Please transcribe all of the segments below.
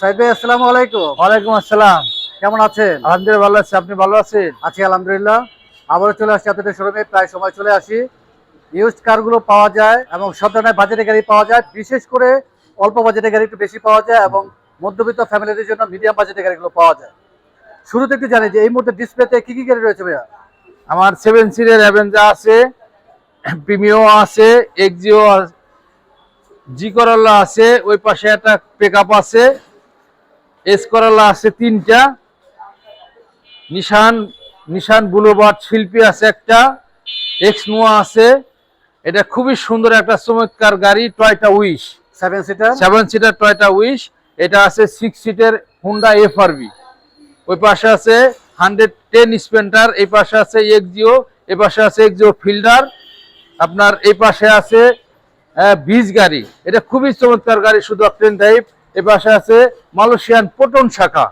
ভাই আসসালামু আলাইকুম। ওয়ালাইকুম আসসালাম। কেমন আছেন? আলহামদুলিল্লাহ ভালো আছি। আপনি ভালো আছেন? আছি আলহামদুলিল্লাহ। আবারও চলে আসছি আপনাদের শোরুমে প্রায় সময় চলে আসি। ইউজড কারগুলো পাওয়া যায় এবং সব ধরনের গাড়ি পাওয়া যায়। বিশেষ করে অল্প বাজেটের গাড়ি একটু বেশি পাওয়া যায় এবং মধ্যবিত্ত ফ্যামিলিদের জন্য মিডিয়াম বাজেটের গাড়িগুলো পাওয়া যায়। শুরুতে একটু জানি যে এই মুহূর্তে ডিসপ্লেতে কি কি গাড়ি রয়েছে ভাইয়া? আমার সেভেন সিটের অ্যাভেঞ্জা আছে প্রিমিও আছে এক্সিও জি করল্লা আছে ওই পাশে একটা পিকআপ আছে। এস করল্লা আছে তিনটা। নিশান নিশান বুলোবার্ড শিল্পী আছে একটা। এক্স নোয়া আছে। এটা খুবই সুন্দর একটা চমৎকার গাড়ি Toyota Wish seven seater seven seater Toyota Wish এটা আছে সিক্স সিটের হুন্ডা এফআরবি ওই পাশে আছে হান্ড্রেড টেন স্পেন্টার এই পাশে আছে এক্সিও এই পাশে আছে এক্সিও ফিল্ডার আপনার এই পাশে আছে বিজ গাড়ি। এটা খুবই চমৎকার গাড়ি শুধু অকটেন টাইপ এই পাশে আছে মালয়েশিয়ান পটন শাখা।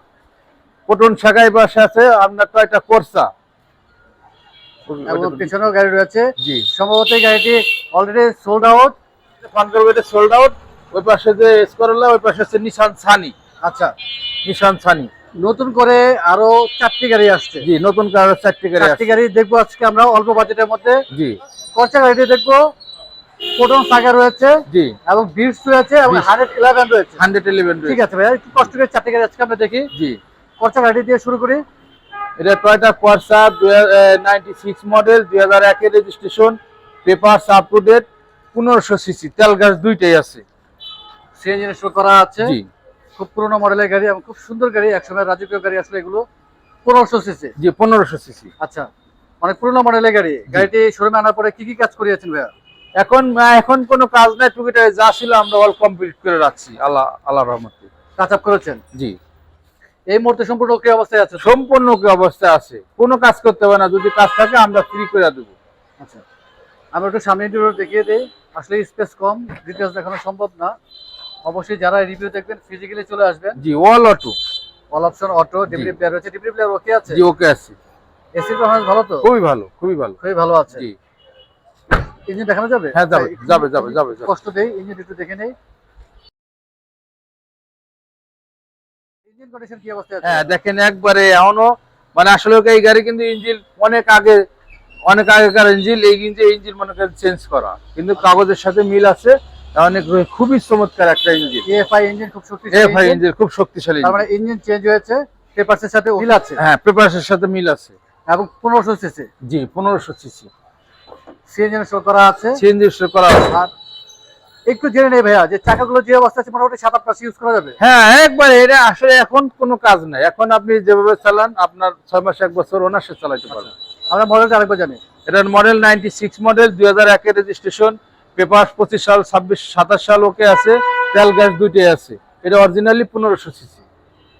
পটন শাখা এই পাশে আছে আপনার টয়টা কোর্সা? এবং পিছনেও গাড়ি রয়েছে। জি। সম্ভবত এই গাড়িটি already sold out sold out ওই পাশে যে স্করলা ওই পাশে আছে নিশান সানি আচ্ছা। নিশান সানি নতুন করে আরও চারটি গাড়ি আসছে। জি নতুন কালার চারটি গাড়ি চারটি গাড়ি দেখব আজকে আমরা অল্প বাজেটের মধ্যে। জি। খরচা গাড়িটি দেখব। প্রোটন সাগা রয়েছে জি। এবং বিটস রয়েছে এবং Beats। হান্ড্রেড ইলেভেন রয়েছে। হান্ড্রেড ইলেভেন ঠিক আছে ভাইয়া একটু কষ্ট করে চারটি গাড়ি আজকে আমরা দেখি। জি। খরচা গাড়ি দিয়ে শুরু করি। এটা টয়টা নাইনটি সিক্স মডেল দুই হাজার একের registration paper up to date পনেরোশো সিসি তেল গ্যাস দুইটাই আছে। সিএনজি শুরু করা আছে। জি। খুব পুরোনো মডেলের গাড়ি এবং খুব সুন্দর গাড়ি একসময় রাজকীয় গাড়ি আসলে এগুলো পনেরোশো সিসি জি পনেরোশো সিসি আচ্ছা অনেক পুরোনো মডেলের গাড়ি। গাড়িটি শোরুমে আনার পরে কি কি কাজ করিয়েছেন ভাইয়া? এখন এখন কোনো কাজ নাই টুকিটাই যা ছিল আমরা অল কমপ্লিট করে রাখছি আল্লাহ আল্লাহ রহমতে। টাচ আপ করেছেন? জি। এই মুহূর্তে সম্পূর্ণ কি অবস্থায় আছে? সম্পূর্ণ কি অবস্থা আছে। কোনো কাজ করতে হবে না যদি কাজ থাকে আমরা ফ্রি করে দেবো। আচ্ছা আমরা একটু সামনে ইন্টারভিউ দেখিয়ে দিই। আসলে স্পেস কম ডিটেলস দেখানো সম্ভব না। অবশ্যই যারা রিভিউ দেখবেন ফিজিক্যালি চলে আসবেন। জি all auto all option auto DVD player রয়েছে। ডিভিডি প্লেয়ার ওকে আছে? জি ওকে আছে। এসির পারফরম্যান্স ভালো তো? খুবই ভালো খুবই ভালো। খুবই ভালো আছে। জি। ইঞ্জিন দেখানো যাবে? হ্যাঁ, যাবে, যাবে, যাবে, যাবে। কষ্ট দেই ইঞ্জিন একটু দেখে নেই। ইঞ্জিন কন্ডিশন কি অবস্থায় আছে? হ্যাঁ দেখেন একবারে এখনও মানে আসলে এই গাড়ি কিন্তু ইঞ্জিন অনেক আগে অনেক আগেকার ইঞ্জিন এই ইঞ্জিন ইঞ্জিন মনে করেন চেঞ্জ করা। কিন্তু কাগজের সাথে মিল আছে অনেক খুবই চমৎকার একটা ইঞ্জিন। এফআই ইঞ্জিন খুব শক্তিশালী এফ আই ইঞ্জিন খুব শক্তিশালী তার মানে ইঞ্জিন চেঞ্জ হয়েছে পেপারসের সাথে মিল আছে। হ্যাঁ পেপারসের সাথে মিল আছে। এবং পনেরোশো সিসি জি পনেরোশো সিসি সিএনজি শো করা আছে। সিএনজি করা আছে। আর একটু জেনে নেই ভাইয়া যে চাকাগুলো যে অবস্থা আছে মোটামুটি সাত আট মাস ইউজ করা যাবে? হ্যাঁ একবারে এটা আসলে এখন কোনো কাজ নাই। এখন আপনি যেভাবে চালান আপনার ছয় মাস এক বছর অনার্সে চালাতে পারবেন। আমরা মডেলটা আরেকবার জানি। এটার মডেল নাইনটি সিক্স মডেল দুই হাজার একের রেজিস্ট্রেশন পেপার পঁচিশ সাল ছাব্বিশ সাতাশ সাল ওকে আছে তেল গ্যাস দুইটাই আছে। এটা অরিজিনালি পনেরোশো সিসি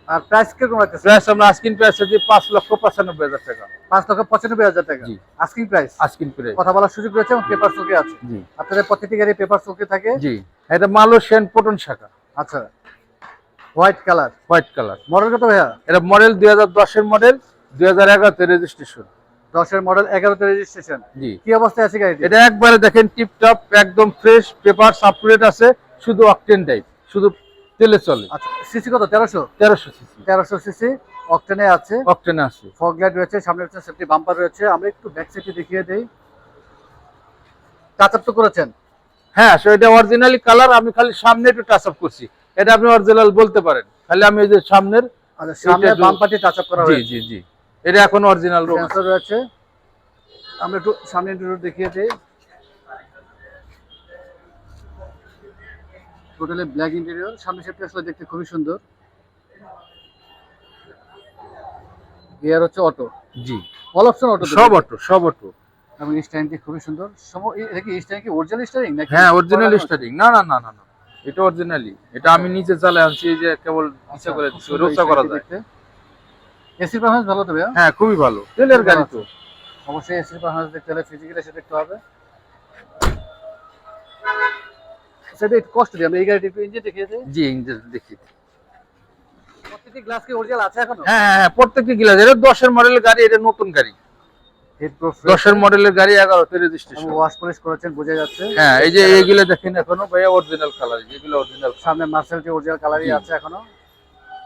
আর প্রাইস রাখতেছে? প্রাইস আমরা আস্কিন প্রাইস আছে পাঁচ লক্ষ পঁচানব্বই হাজার টাকা। লক্ষ পঁচানব্বই হাজার টাকা। জি। আস্কিং প্রাইস আস্কিন প্রাইস কথা বলার সুযোগ রয়েছে এবং পেপার চোখে আছে। জি। আপনাদের প্রত্যেকটি গাড়ি পেপার চোখে থাকে। জি। এটা মালয়েশিয়ান পটন শাখা। আচ্ছা। White colour white colour model কত ভাইয়া? এটা মডেল দুই হাজার দশের মডেল দুই হাজার এগারোতে রেজিস্ট্রেশন দশের মডেল এগারোতে রেজিস্ট্রেশন জি। কি অবস্থায় আছে গাড়িটি? এটা একবারে দেখেন টিপ টপ একদম ফ্রেশ পেপার সাপরেট আছে শুধু অকটেন টাইপ শুধু তেলে চলে। আচ্ছা সিসি কত? তেরোশো? তেরোশো সিসি। তেরোশো সিসি অকটেনে আছে। অকটেনে আছে। ফগ লাইট রয়েছে সামনে হচ্ছে সেফটি বাম্পার রয়েছে। আমরা একটু ব্যাক সাইডে দেখিয়ে দেই। টাচ আপ তো করেছেন? হ্যাঁ অরিজিনালি কালার আমি খালি সামনে একটু টাচ আপ করছি। এটা আপনি অরিজিনাল বলতে পারেন। খালি আমি এই যে সামনের আচ্ছা সামনে বাম্পারটি টাচ আপ করা জি হয়েছে। জি জি। এটা এখন অরিজিনাল রয়েছে। আমরা একটু সামনে একটু দেখিয়ে দিই। টোটালি ব্ল্যাক ইন্টেরিয়র সামনে সেফটি আসলে দেখতে খুবই সুন্দর। গিয়ার হচ্ছে অটো জি। অল অপশন অটো সব অটো সব অটো এবং স্ট্যান্ডটি খুবই সুন্দর। এটা কি স্ট্যান্ড কি অরিজিনাল স্টারিং নাকি হ্যাঁ অরিজিনাল স্টার্টিং না না না না না। এটা অরিজিনালি এটা আমি নিচে চালে আনছি এই যে কেবল ইচ্ছা করে দিচ্ছি রোজা করা যায়। এসির পারফরমেন্স ভালো ভাইয়া? হ্যাঁ খুবই ভালো। তেলের গাড়ি তো। অবশ্যই এসির পারফরমেন্স দেখতে হলে ফিজিক্যালি এসে দেখতে হবে। সেটা একটু কষ্ট দিই আমরা এই গাড়িটি একটু ইঞ্জিন দেখিয়ে জি ইঞ্জিন দেখি প্রত্যেকটি গ্লাস কি অরিজিনাল আছে এখনও? হ্যাঁ হ্যাঁ হ্যাঁ প্রত্যেকটি গিলাস এটা দশের মডেলের গাড়ি এটা নতুন গাড়ি। দশের মডেলের গাড়ি এগারোতে রেজিস্ট্রেশন ওয়াশ পলিশ করেছেন বোঝা যাচ্ছে। হ্যাঁ এই যে এইগুলো দেখেন এখনও ভাইয়া অরিজিনাল কালার যেগুলো অরিজিনাল সামনে অরিজিনাল কালারই আছে এখনও।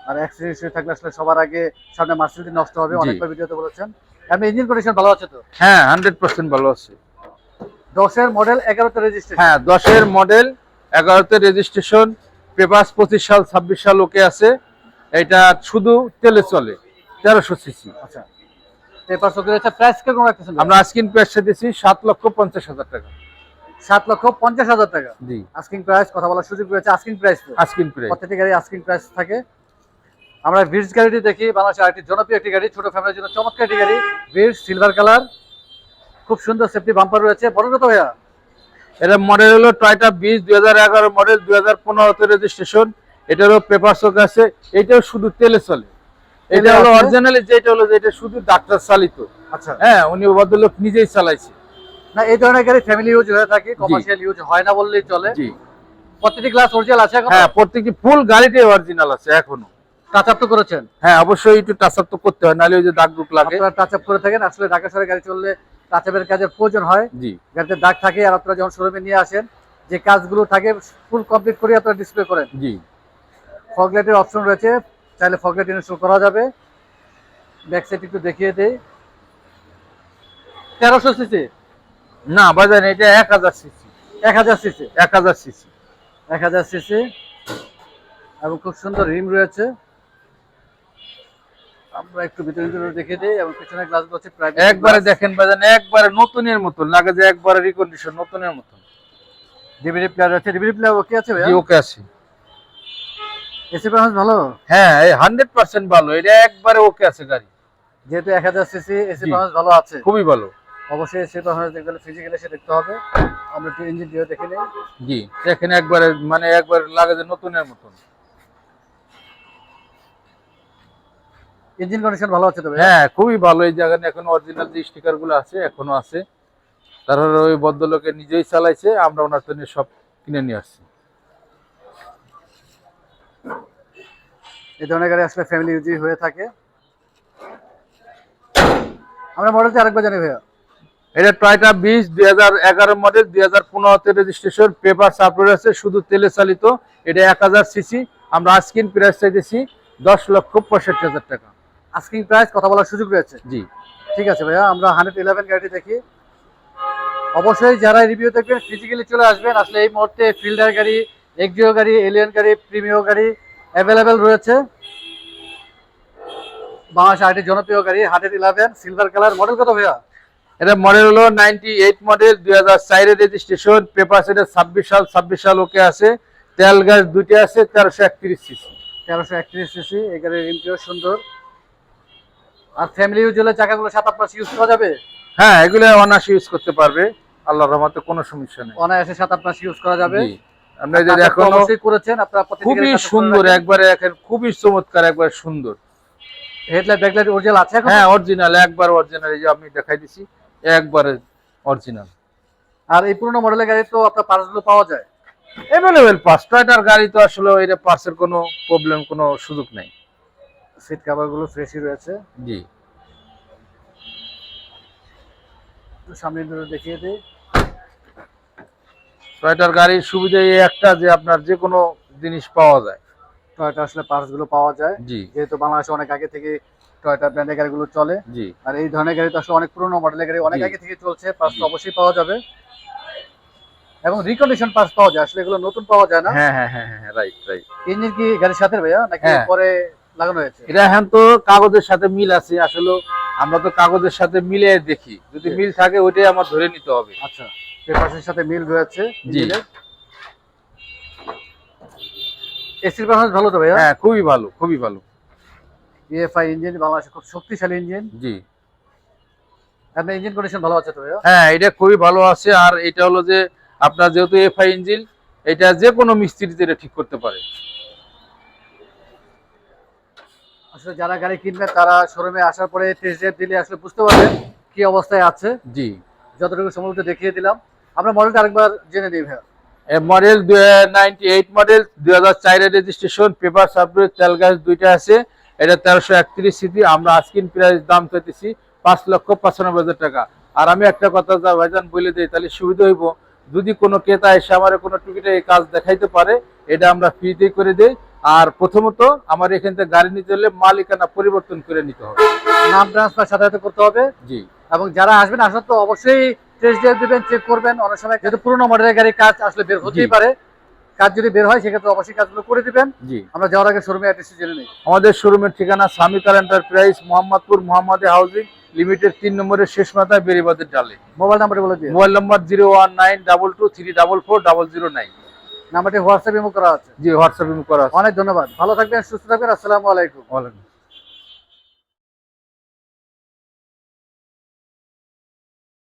আর অ্যাক্সিডেন্ট থাকলে আসলে সবার আগে সামনে মার্সেলটি নষ্ট হবে জি। অনেকবার ভিডিওতে বলেছেন। আমি ইঞ্জিন কন্ডিশন ভালো আছে তো? হ্যাঁ হান্ড্রেড পার্সেন্ট ভালো আছে। দশের মডেল এগারোতে রেজিস্ট্রেশন হ্যাঁ দশের মডেল এগারোতে রেজিস্ট্রেশন পেপার্স পঁচিশ সাল ছাব্বিশ সাল ওকে আছে। এটা শুধু তেলে চলে তেরোশো সিসি আচ্ছা। পেপার সকি রয়েছে প্রাইস কীরকম রাখতেছেন আমরা আস্কিন প্রাইস দিয়েছি সাত লক্ষ পঞ্চাশ হাজার টাকা। সাত লক্ষ পঞ্চাশ হাজার টাকা? জি। আস্কিং প্রাইস কথা বলার সুযোগ রয়েছে আস্কিং প্রাইস তো। আস্কিন প্রাইস প্রত্যেকটি গাড়ি আস্কিং প্রাইস থাকে। আমরা ভিডস গাড়িটি দেখি বাংলাদেশের আরেকটি জনপ্রিয় একটি গাড়ি ছোট ফ্যামিলির জন্য চমৎকার একটি গাড়ি ভিডস সিলভার কালার খুব সুন্দর সেফটি বাম্পার রয়েছে। বড় কত ভাইয়া এটা মডেল হলো টয়টা বিশ দুই হাজার এগারো মডেল দুই হাজার পনেরোতে রেজিস্ট্রেশন এটারও পেপার শোক আছে। এটাও শুধু তেলে চলে। এটা হলো অরিজিনালি যেটা হলো যে এটা শুধু ডাক্তার চালিত। আচ্ছা। হ্যাঁ উনি ভদ্রলোক নিজেই চালাইছে। না এই ধরনের গাড়ি ফ্যামিলি ইউজ হয়ে থাকে কমার্শিয়াল ইউজ হয় না বললেই চলে। জি। প্রত্যেকটি ক্লাস অরিজিনাল আছে এখন? হ্যাঁ প্রত্যেকটি ফুল গাড়িটাই অরিজিনাল আছে এখনও। টাচ আপ তো করেছেন? হ্যাঁ অবশ্যই একটু টাচ আপ তো করতে হয় নাহলে ওই যে দাগ দুগ লাগে। টাচ আপ করে থাকেন আসলে ঢাকা শহরে গাড়ি চললে টাচ আপের কাজের প্রয়োজন হয়। জি। গাড়িতে দাগ থাকে আর আপনারা যখন শোরুমে নিয়ে আসেন যে কাজগুলো থাকে ফুল কমপ্লিট করে আপনারা ডিসপ্লে করেন। জি। ফগ লাইটের অপশন রয়েছে চাইলে ফগ লাইট ইনস্টল করা যাবে। ব্যাক সাইড একটু দেখিয়ে দেই। তেরোশো সিসি না বাজার এটা এক হাজার সিসি এক হাজার সিসি এক হাজার সিসি এক হাজার সিসি এবং খুব সুন্দর রিম রয়েছে। আমরা একটু ভিতরে ভিতরে দেখিয়ে দিই এবং পিছনে গ্লাসগুলো হচ্ছে প্রাইভেট একবারে দেখেন বাজান একবারে নতুনের মতন লাগে যে একবারে রিকন্ডিশন নতুনের মতন। ডিভিডি প্লেয়ার রয়েছে ডিভিডি প্লেয়ার ওকে আছে জি ভাইয়া ওকে আছে। এসি পারফরমেন্স ভালো? হ্যাঁ হান্ড্রেড পার্সেন্ট ভালো এটা একবারে ওকে আছে গাড়ি। যেহেতু এক হাজার সিসি এসি জি। পারফরমেন্স ভালো আছে। খুবই ভালো। অবশ্যই এসি পারফরমেন্স দেখতে হলে ফিজিক্যালি সে দেখতে হবে। আমরা একটু ইঞ্জিন দিয়ে দেখে নিই। জি এখানে একবারে মানে একবার লাগে যে নতুনের মতন। ইঞ্জিন কন্ডিশন ভালো আছে তো হ্যাঁ খুবই ভালো। এই জায়গায় এখন অরিজিনাল যে স্টিকারগুলো আছে এখনও আছে। তারপরে ওই ভদ্রলোকে নিজেই চালাইছে আমরা ওনার জন্য সব কিনে নিয়ে আসছি। এই ধরনের গাড়ি আসলে ফ্যামিলি ইউজই হয়ে থাকে। আমরা মডেলটা আরেকবার জানি ভাইয়া। এটা টয়টা বিশ দুই হাজার এগারো মডেল দুই হাজার পনেরোতে রেজিস্ট্রেশন পেপার সাপোর্ট আছে শুধু তেলে চালিত। এটা এক হাজার সিসি। আমরা আজকিন প্রাইস চাইতেছি দশ লক্ষ পঁয়ষট্টি হাজার টাকা। আস্কিং প্রাইস কথা বলার সুযোগ রয়েছে। জি। ঠিক আছে ভাইয়া আমরা হান্ড্রেড ইলেভেন গাড়িটি দেখি। অবশ্যই যারা রিভিউ দেখবেন ফিজিক্যালি চলে আসবেন আসলে এই মুহূর্তে ফিল্ডার গাড়ি এক্সিও গাড়ি এলিয়ন গাড়ি প্রিমিও গাড়ি অ্যাভেলেবেল রয়েছে। বাংলাদেশ জনপ্রিয় গাড়ি hundred eleven silver colour model কত ভাইয়া? এটা মডেল হলো নাইনটি এইট মডেল দুই হাজার চারের রেজিস্ট্রেশন পেপার সেটা ছাব্বিশ সাল ছাব্বিশ সাল ওকে আছে। তেল গ্যাস দুইটা আছে তেরোশো একত্রিশ সিসি তেরোশো একত্রিশ সিসি এই গাড়ির রিমটিও সুন্দর। আর ফ্যামিলি ইউজ হলে চাকাগুলো সাত আট মাস ইউজ করা যাবে? হ্যাঁ এগুলো অনায়াসে ইউজ করতে পারবে। আল্লাহর রহমতে কোনো সমস্যা নেই। অনায়াসে সাত আট মাস ইউজ করা যাবে। জি। যদি এখনও করেছেন আপনারা খুবই সুন্দর। একবারে এখন খুবই চমৎকার একবার সুন্দর। হেডলাইট ব্যাকলাইট অরিজিনাল আছে এখন? হ্যাঁ অরিজিনাল একবার অরিজিনাল এই যে আমি দেখাই দিছি একবারে অরিজিনাল আর এই পুরোনো মডেলের গাড়ি তো আপনার পার্টসগুলো পাওয়া যায়। অ্যাভেলেবেল পাঁচ টয়টার গাড়ি তো আসলে এটা পার্সের কোনো প্রবলেম কোনো সুযোগ নেই। সিট কভারগুলো ফ্রেশই রয়েছে। জি। একটু সামনে দূরে দেখিয়ে দিই। টয়টার গাড়ির সুবিধা এই একটা যে আপনার যে কোনো জিনিস পাওয়া যায়। টয়টা আসলে পার্টসগুলো পাওয়া যায়। জি। যেহেতু বাংলাদেশে অনেক আগে থেকে টয়টা ব্র্যান্ডের গাড়িগুলো চলে। জি। আর এই ধরনের গাড়ি তো আসলে অনেক পুরোনো মডেলের গাড়ি অনেক আগে থেকে চলছে পার্টস তো অবশ্যই পাওয়া যাবে। এবং রিকন্ডিশন পার্টস পাওয়া যায় আসলে এগুলো নতুন পাওয়া যায় না। হ্যাঁ হ্যাঁ হ্যাঁ হ্যাঁ রাইট রাইট ইঞ্জিন কি গাড়ির সাথে ভাইয়া নাকি হ্যাঁ। পরে লাগানো হয়েছে? এটা এখন তো কাগজের সাথে মিল আছে আসলে আমরা তো কাগজের সাথে মিলে দেখি। যদি মিল থাকে ওইটাই আমার ধরে নিতে হবে। আচ্ছা পেপারসের সাথে মিল রয়েছে জি। এসির পারফরমেন্স ভালো তো ভাইয়া? হ্যাঁ খুবই ভালো খুবই ভালো। ইএফআই ইঞ্জিন বাংলাদেশে খুব শক্তিশালী ইঞ্জিন জি। আপনার ইঞ্জিন কন্ডিশন ভালো আছে তো ভাইয়া? হ্যাঁ এটা খুবই ভালো আছে। আর এটা হলো যে আপনার যেহেতু এফআই ইঞ্জিন এটা যে কোনো মিস্ত্রিতে এটা ঠিক করতে পারে। আসলে যারা গাড়ি কিনবে তারা শোরুমে আসার পরে টেস্ট ড্রাইভ দিলে আসলে বুঝতে পারবেন কি অবস্থায় আছে। জি। যতটুকু সম্ভবত দেখিয়ে দিলাম। আমরা মডেলটা আরেকবার জেনে নিই ভাইয়া। মডেল নাইনটি এইট মডেল দুই হাজার চারের রেজিস্ট্রেশন পেপার সাবরুট তেল গ্যাস দুইটা আছে। এটা তেরোশো একত্রিশ সিটি আমরা আজকিন প্রাইস দাম পেতেছি পাঁচ লক্ষ পঁচানব্বই হাজার টাকা। আর আমি একটা কথা যা ভাইজান বলে দিই তাহলে সুবিধা হইব। যদি কোনো ক্রেতা এসে আমার কোনো টুকিটা এই কাজ দেখাইতে পারে এটা আমরা ফ্রিতেই করে দেই। আর প্রথমত আমার এখান থেকে গাড়ি নিতে হলে মালিকানা পরিবর্তন করে নিতে হবে। নাম ট্রান্সফার সাথে সাথে করতে হবে। জি। এবং যারা আসবেন আসার তো অবশ্যই টেস্ট ড্রাইভ দিবেন চেক করবেন। অনেক সময় যেহেতু পুরোনো মডেলের গাড়ি কাজ আসলে বের হতেই পারে। কাজ যদি বের হয় সেক্ষেত্রে অবশ্যই কাজগুলো করে দিবেন। জি। আমরা যাওয়ার আগে শোরুমে অ্যাড্রেস জেনে নিই। আমাদের শোরুমের ঠিকানা সামিকার এন্টারপ্রাইজ মোহাম্মদপুর মোহাম্মদে হাউজিং লিমিটেড তিন নম্বরের শেষ মাথায় বেরিবাদের ডালে। মোবাইল নাম্বারটি বলে দিন mobile number zero one nine double two three double four double zero nine নাম্বারটি হোয়াটসঅ্যাপ ইমো করা আছে। জি হোয়াটসঅ্যাপ করা আছে। অনেক ধন্যবাদ। ভালো থাকবেন সুস্থ থাকবেন আসসালামু আলাইকুম। ওয়ালাইকুম